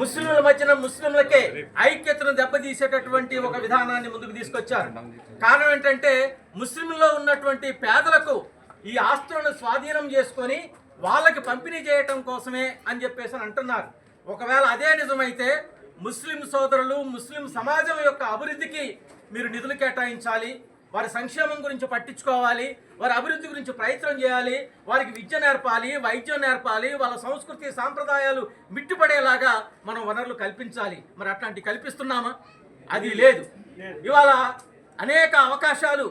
ముస్లింల మధ్యన ముస్లింలకే ఐక్యతను దెబ్బతీసేటటువంటి ఒక విధానాన్ని ముందుకు తీసుకొచ్చారు. కారణం ఏంటంటే ముస్లింలో ఉన్నటువంటి పేదలకు ఈ ఆస్తులను స్వాధీనం చేసుకొని వాళ్ళకి పంపిణీ చేయటం కోసమే అని చెప్పేసి అంటున్నారు. ఒకవేళ అదే నిజమైతే ముస్లిం సోదరులు ముస్లిం సమాజం యొక్క అభివృద్ధికి మీరు నిధులు కేటాయించాలి వారి సంక్షేమం గురించి పట్టించుకోవాలి వారి అభివృద్ధి గురించి ప్రయత్నం చేయాలి వారికి విద్య నేర్పాలి వైద్యం నేర్పాలి వాళ్ళ సంస్కృతి సాంప్రదాయాలు మిట్టుపడేలాగా మనం వనరులు కల్పించాలి. మరి అట్లాంటి కల్పిస్తున్నామా? అది లేదు. ఇవాళ అనేక అవకాశాలు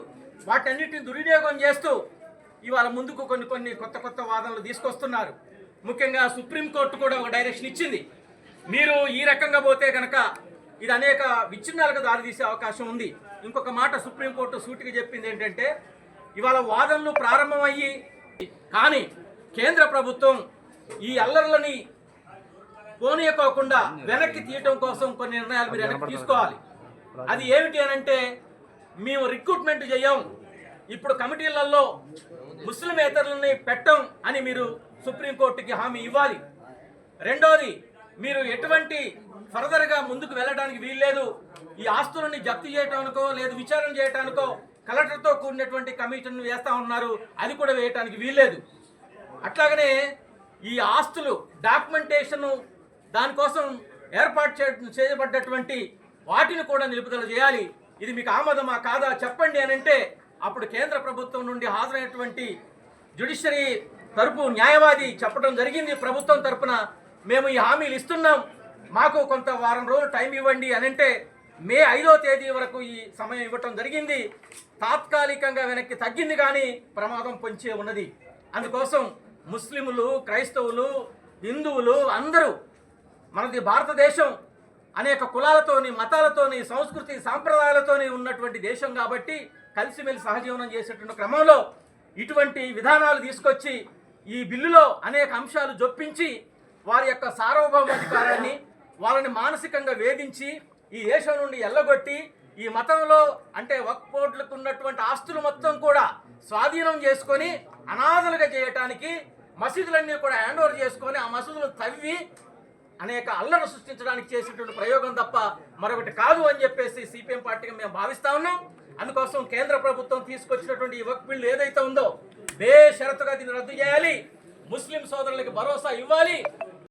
వాటన్నిటిని దుర్వినియోగం చేస్తూ ఇవాళ ముందుకు కొన్ని కొన్ని కొత్త కొత్త వాదనలు తీసుకొస్తున్నారు. ముఖ్యంగా సుప్రీంకోర్టు కూడా ఒక డైరెక్షన్ ఇచ్చింది. మీరు ఈ రకంగా పోతే కనుక ఇది అనేక విచ్ఛిన్నాలకు దారితీసే అవకాశం ఉంది. ఇంకొక మాట సుప్రీంకోర్టు సూటిగా చెప్పింది ఏంటంటే ఇవాళ వాదనలు ప్రారంభమయ్యి కానీ కేంద్ర ప్రభుత్వం ఈ అల్లర్లని పోనీయకోకుండా వెనక్కి తీయటం కోసం కొన్ని నిర్ణయాలు మీరు వెనక్కి తీసుకోవాలి. అది ఏమిటి అని అంటే మేము రిక్రూట్మెంట్ చేయం ఇప్పుడు కమిటీలలో ముస్లిమేతరులని పెట్టం అని మీరు సుప్రీంకోర్టుకి హామీ ఇవ్వాలి. రెండోది మీరు ఎటువంటి ఫర్దర్గా ముందుకు వెళ్ళడానికి వీల్లేదు. ఈ ఆస్తులని జప్తు చేయటానికో లేదు విచారణ చేయటానికో కలెక్టర్తో కూడినటువంటి కమిషన్ వేస్తా ఉన్నారు. అది కూడా వేయటానికి వీల్లేదు. అట్లాగనే ఈ ఆస్తులు డాక్యుమెంటేషన్ దానికోసం ఏర్పాటు చేయబడ్డటువంటి వాటిని కూడా నిలుపుదల చేయాలి. ఇది మీకు ఆమోదమా కాదా చెప్పండి అని అంటే అప్పుడు కేంద్ర ప్రభుత్వం నుండి హాజరైనటువంటి జ్యుడిషరీ తరపు న్యాయవాది చెప్పడం జరిగింది. ప్రభుత్వం తరపున మేము ఈ హామీలు ఇస్తున్నాం. మాకు కొంత వారం రోజులు టైం ఇవ్వండి అని అంటే మే ఐదో తేదీ వరకు ఈ సమయం ఇవ్వటం జరిగింది. తాత్కాలికంగా వెనక్కి తగ్గింది కానీ ప్రమాదం పొంచే ఉన్నది. అందుకోసం ముస్లింలు క్రైస్తవులు హిందువులు అందరూ మనది భారతదేశం అనేక కులాలతోని మతాలతోని సంస్కృతి సాంప్రదాయాలతోని ఉన్నటువంటి దేశం కాబట్టి కలిసిమెలిసి సహజీవనం చేసేటువంటి క్రమంలో ఇటువంటి విధానాలు తీసుకొచ్చి ఈ బిల్లులో అనేక అంశాలు జొప్పించి వారి యొక్క సార్వభౌమాధికారాన్ని వాళ్ళని మానసికంగా వేధించి ఈ దేశం నుండి ఎల్లగొట్టి ఈ మతంలో అంటే వక్పోట్లకు బోర్డులకు ఉన్నటువంటి ఆస్తులు మొత్తం కూడా స్వాధీనం చేసుకొని అనాథలుగా చేయటానికి మసీదులన్నీ కూడా హ్యాండ్ ఓవర్ చేసుకొని ఆ మసీదులు తవ్వి అనేక అల్లలు సృష్టించడానికి చేసినటువంటి ప్రయోగం తప్ప మరొకటి కాదు అని చెప్పేసి సిపిఎం పార్టీగా మేము భావిస్తా ఉన్నాం. అందుకోసం కేంద్ర ప్రభుత్వం తీసుకొచ్చినటువంటి ఈ వక్ బిల్లు ఏదైతే ఉందో బేషరతుగా దీన్ని రద్దు చేయాలి. ముస్లిం సోదరులకి భరోసా ఇవ్వాలి.